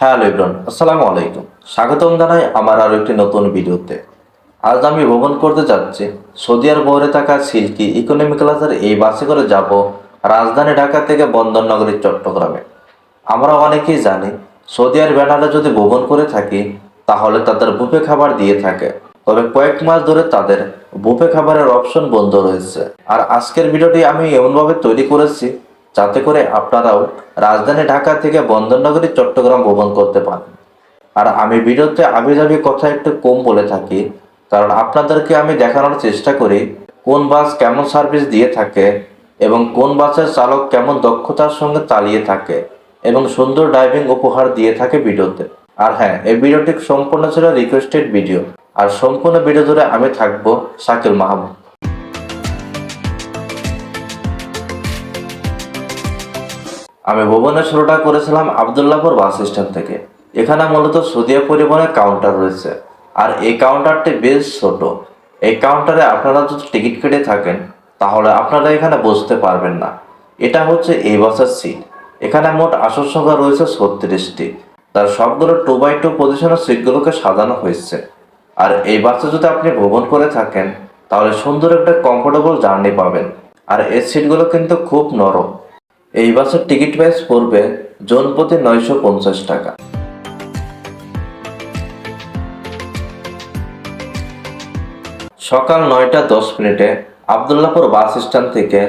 Hello Ibran আসসালামু আলাইকুম। স্বাগতম জানাই আমার আরও একটি নতুন ভিডিওতে। আজ আমি ভ্রমণ করতে যাচ্ছি। সৌদি আরব বহরে থাকা সিল্কি ইকোনমি ক্লাসের এই বাসে করে যাব রাজধানী ঢাকা থেকে বন্দরনগরী চট্টগ্রামে। আমরা অনেকেই জানি, সৌদি আরব ব্যানারে যদি ভ্রমণ করে থাকি, তাহলে তাদের বুফে খাবার দিয়ে থাকে। তবে কয়েক মাস ধরে তাদের বুফে খাবারের অপশন বন্ধ রয়েছে। আর আজকের ভিডিওটি আমি এমনভাবে তৈরি করেছি যাতে করে আপনারাও রাজধানী ঢাকা থেকে বন্দরনগরী, চট্টগ্রাম ভ্রমণ করতে পারেন। আর আমি ভিডিওতে আবিজাবি কথা একটু কম বলে থাকি, কারণ আপনাদেরকে আমি দেখানোর চেষ্টা করি কোন বাস কেমন সার্ভিস দিয়ে থাকে এবং কোন বাসের চালক কেমন দক্ষতার সঙ্গে চালিয়ে থাকে এবং সুন্দর ড্রাইভিং উপহার দিয়ে থাকে ভিডিওতে আর হ্যাঁ এই ভিডিওটি সম্পূর্ণ ছিল রিকোয়েস্টেড ভিডিও আর সম্পূর্ণ ভিডিও ধরে আমি থাকব শাকিল মাহমুদ। আমি ভুবনের শুরুটা করেছিলাম আবদুল্লাপুর বাস স্ট্যান্ড থেকে। এখানে মূলত সদিয়া পরিবহনের কাউন্টার রয়েছে। আর এই কাউন্টারটি বেশ ছোট। এই কাউন্টারে আপনারা যদি টিকিট কেটে থাকেন, তাহলে আপনারা এখানে বসতে পারবেন না। এটা হচ্ছে এই বাসের সিট এখানে মোট আসন সংখ্যা রয়েছে ছত্রিশটি। তার সবগুলো টু বাই টু পজিশনের সিটগুলোকে সাজানো হয়েছে। আর এই বাসে যদি আপনি ভ্রমণ করে থাকেন, তাহলে সুন্দর একটা কমফোর্টেবল জার্নি পাবেন। আর এই সিটগুলো কিন্তু খুব নরম। এই বাসের টিকিট প্রাইস পড়বে জন প্রতি নয়শো পঞ্চাশ টাকা। সকাল নয়টা দশ মিনিটে আবদুল্লাপুর বাস স্ট্যান্ড থেকে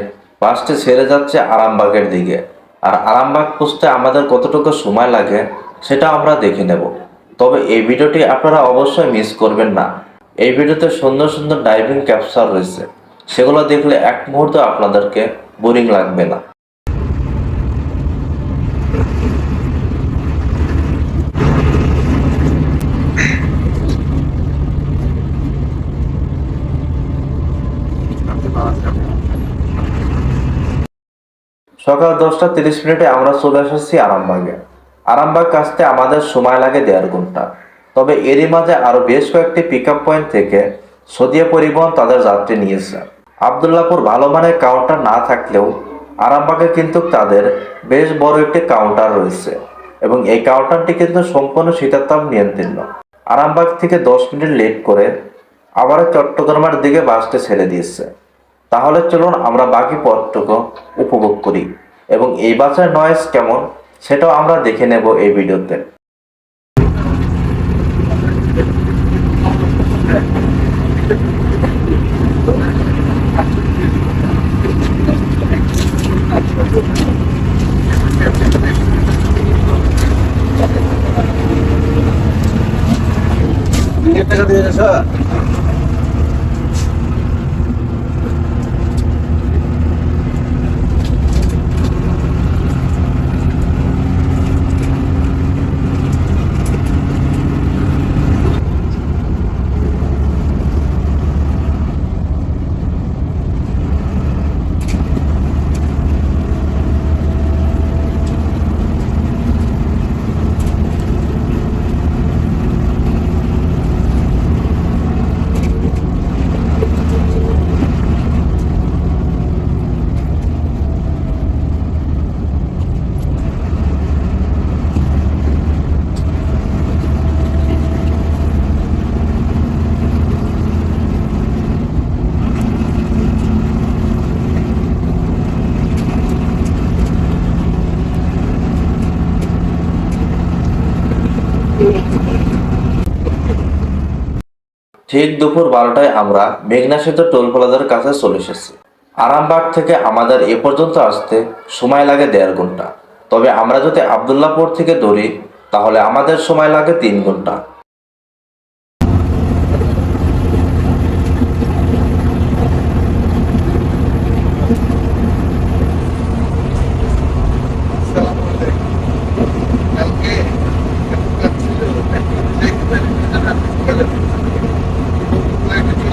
বাসটি ছেড়ে যাচ্ছে আরামবাগের দিকে। আর আরামবাগ পৌঁছতে আমাদের কতটুকু সময় লাগে সেটা আমরা দেখে নেব। তবে এই ভিডিওটি আপনারা অবশ্যই মিস করবেন না। এই ভিডিওতে সুন্দর সুন্দর ডাইভিং ক্যাপচার রয়েছে। সেগুলো দেখলে এক মুহূর্ত আপনাদেরকে বোরিং লাগবে না। সকাল দশটা তিরিশ মিনিটে আমরা চলে এসেছি আরামবাগে। আরামবাগ আসতে আমাদের সময় লাগে দেড় ঘণ্টা। তবে এরই মাঝে আরও বেশ কয়েকটি পিক পয়েন্ট থেকে সদিয়া পরিবহন তাদের যাত্রী নিয়েছে। আবদুল্লাপুর ভালো মানের কাউন্টার না থাকলেও আরামবাগে কিন্তু তাদের বেশ বড় একটি কাউন্টার রয়েছে এবং এই কাউন্টারটি কিন্তু সম্পূর্ণ শীতাতাপ নিয়ন্ত্রণ আরামবাগ থেকে দশ মিনিট লেট করে আবার চট্টগ্রামের দিকে বাসটি ছেড়ে দিয়েছে। তাহলে চলুন আমরা বাকি পথটুকু উপভোগ করি। এবং এই বাসের নয়েজ কেমন, সেটাও আমরা দেখে নেব এই ভিডিওতে। টাকা ঠিক দুপুর বারোটায় আমরা মেঘনা সেতু টোল প্লাজার কাছে চলে এসেছি। আরামবাগ থেকে আমাদের এ পর্যন্ত আসতে সময় লাগে দেড় ঘণ্টা। তবে আমরা যদি আবদুল্লাপুর থেকে দৌড়ি, তাহলে আমাদের সময় লাগে তিন ঘণ্টা।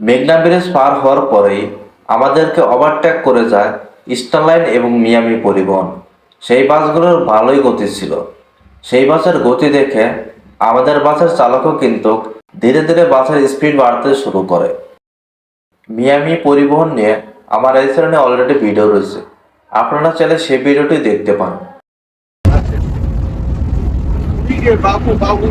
মেঘনা ব্রিজ পার হওয়ার পরেই আমাদেরকে ওভারটেক করে যায় স্টারলাইন এবং মিয়ামি পরিবহন। সেই বাসগুলোর ভালোই গতি ছিল। সেই বাসের গতি দেখে আমাদের বাসের চালকও কিন্তু ধীরে ধীরে বাসের স্পিড বাড়তে শুরু করে। মিয়ামি পরিবহন নিয়ে আমার এই চ্যানেলে অলরেডি ভিডিও রয়েছে। আপনারা চাইলে সেই ভিডিওটি দেখতে পান বাবু বাবু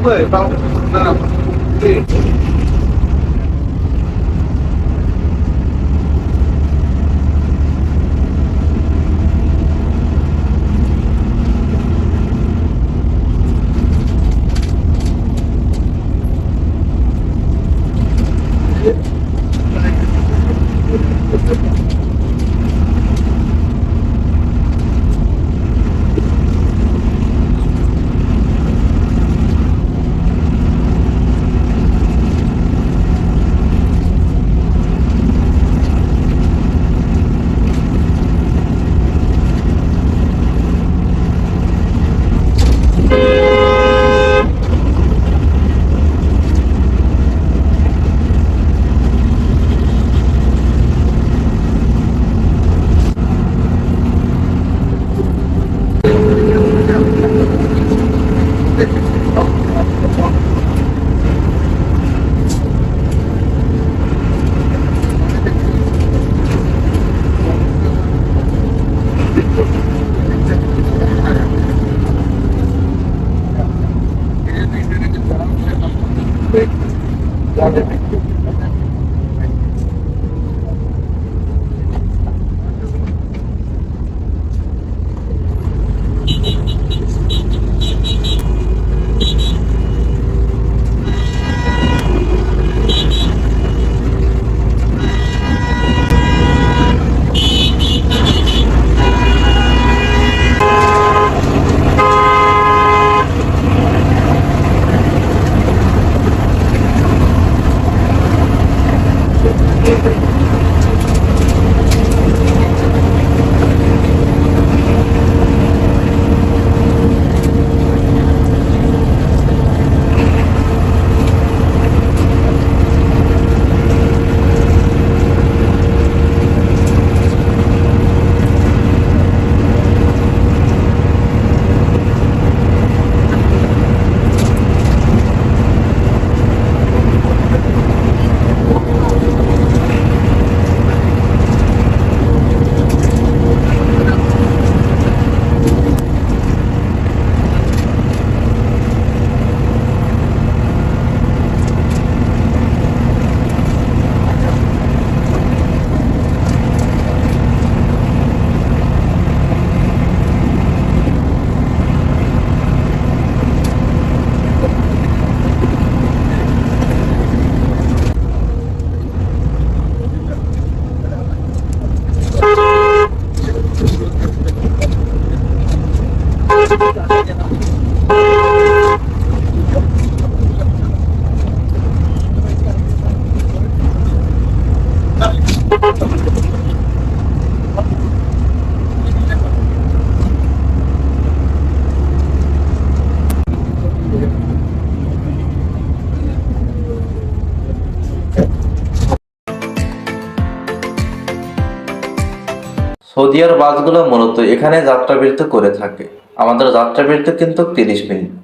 সৌদি আর বাসগুলো মূলত এখানে যাত্রাবৃত্ত করে থাকে। আমাদের যাত্রা বিরতি কিন্তু তিরিশ মিনিট।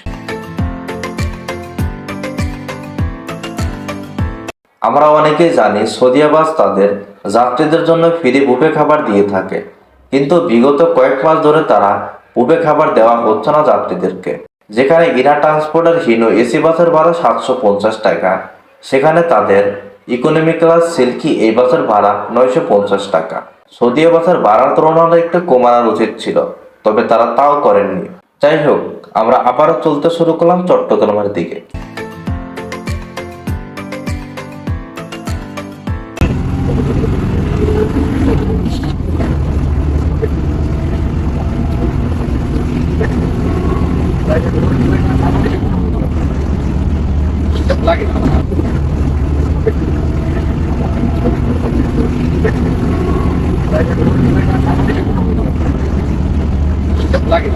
আমরা অনেকেই জানি সৌদিয়া বাস তাদের যাত্রীদের জন্য ফ্রি বুফে খাবার দিয়ে থাকে, কিন্তু বিগত কয়েক মাস ধরে তারা বুফে খাবার দেওয়া হচ্ছে না যাত্রীদেরকে। যেখানে ইনা ট্রান্সপোর্টের হিনো এসি বাসের ভাড়া সাতশো পঞ্চাশ টাকা, সেখানে তাদের ইকোনমি ক্লাস সিল্কি এই বাসের ভাড়া নয়শো পঞ্চাশ টাকা। সৌদিয়া বাসের ভাড়ার তুলনায় একটু কমানো উচিত ছিল। তবে তারা তাও করেননি যাই হোক আমরা আবারও চলতে শুরু করলাম চট্টগ্রামের দিকে. Lagi.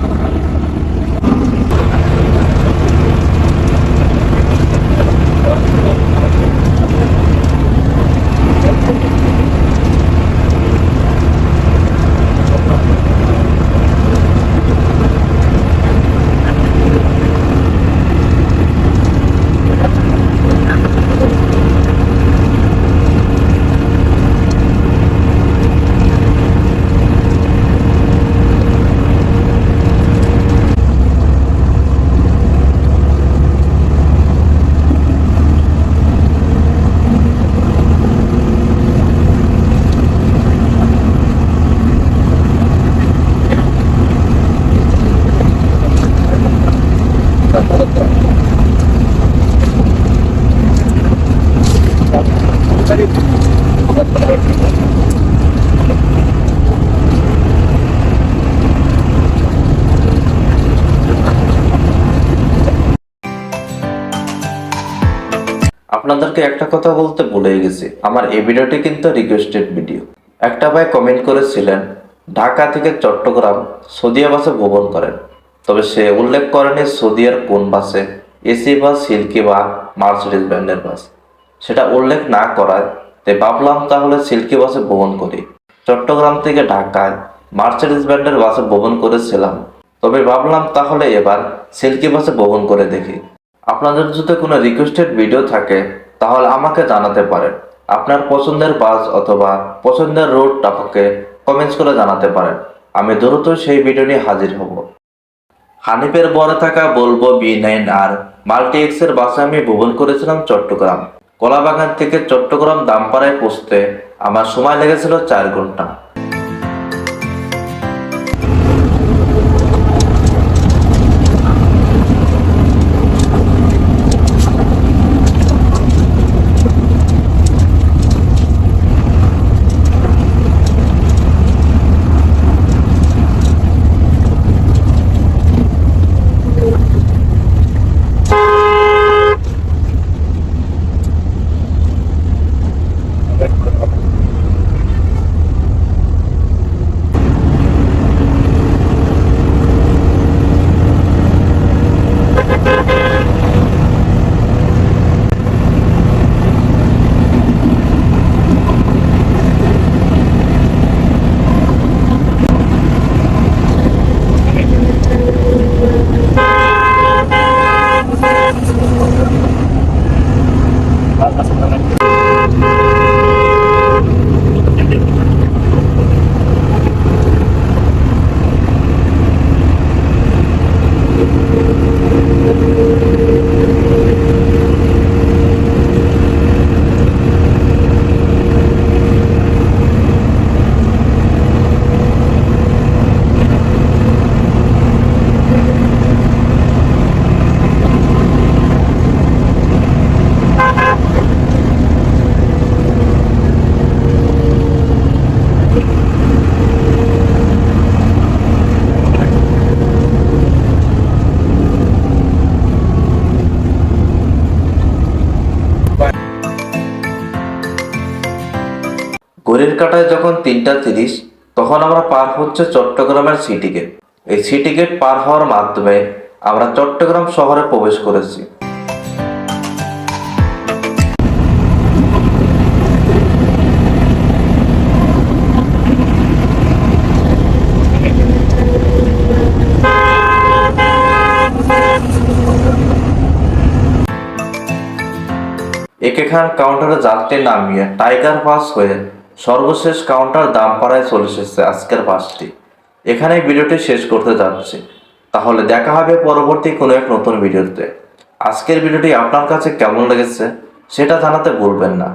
আপনাদেরকে একটা কথা বলতে ভুলে গেছি। আমার এই ভিডিওটি কিন্তু রিকোয়েস্টেড ভিডিও একটা ভাই কমেন্ট করেছিলেন, ঢাকা থেকে চট্টগ্রাম সৌদিয়া বাসে ভ্রমণ করেন। তবে সে উল্লেখ করেনি সৌদিয়ার কোন বাসে, এসি বাস সিল্কি বা মার্সিডিজ ব্র্যান্ডের বাস। সেটা উল্লেখ না করায়, তাই ভাবলাম তাহলে সিল্কি বাসে ভ্রমণ করি। চট্টগ্রাম থেকে ঢাকায় মার্সিডিজ ব্র্যান্ডের বাসে ভ্রমণ করেছিলাম। তবে ভাবলাম তাহলে এবার সিল্কি বাসে ভ্রমণ করে দেখি। আপনাদের যদি কোনো রিকোয়েস্টেড ভিডিও থাকে তাহলে আমাকে জানাতে পারেন। আপনার পছন্দের বাস অথবা পছন্দের রোড আমাকে কমেন্টস করে জানাতে পারেন। আমি দ্রুত সেই ভিডিও নিয়ে হাজির হব। হানিফের বরে থাকা বলব, বি নাইন আর মাল্টি এক্সের বাসে আমি ভ্রমণ করেছিলাম চট্টগ্রাম। কলাবাগান থেকে চট্টগ্রাম দামপাড়ায় পৌঁছতে আমার সময় লেগেছিল চার ঘণ্টা। ঘড়ির কাটায় যখন তিনটা তিরিশ, তখন আমরা পার হচ্ছে চট্টগ্রামের সিটি গেট। এই সিটি গেট পার হওয়ার মাধ্যমে আমরা চট্টগ্রাম শহরে প্রবেশ করেছি। একে খান কাউন্টারে যাত্রী নামিয়ে টাইগার পাস হয়ে সর্বশেষ কাউন্টার দামপাড়ায় চলে এসেছে আজকের বাসটি। এখানেই ভিডিওটি শেষ করতে যাচ্ছি। তাহলে দেখা হবে পরবর্তী কোনো এক নতুন ভিডিওতে। আজকের ভিডিওটি আপনার কাছে কেমন লেগেছে, সেটা জানাতে ভুলবেন না।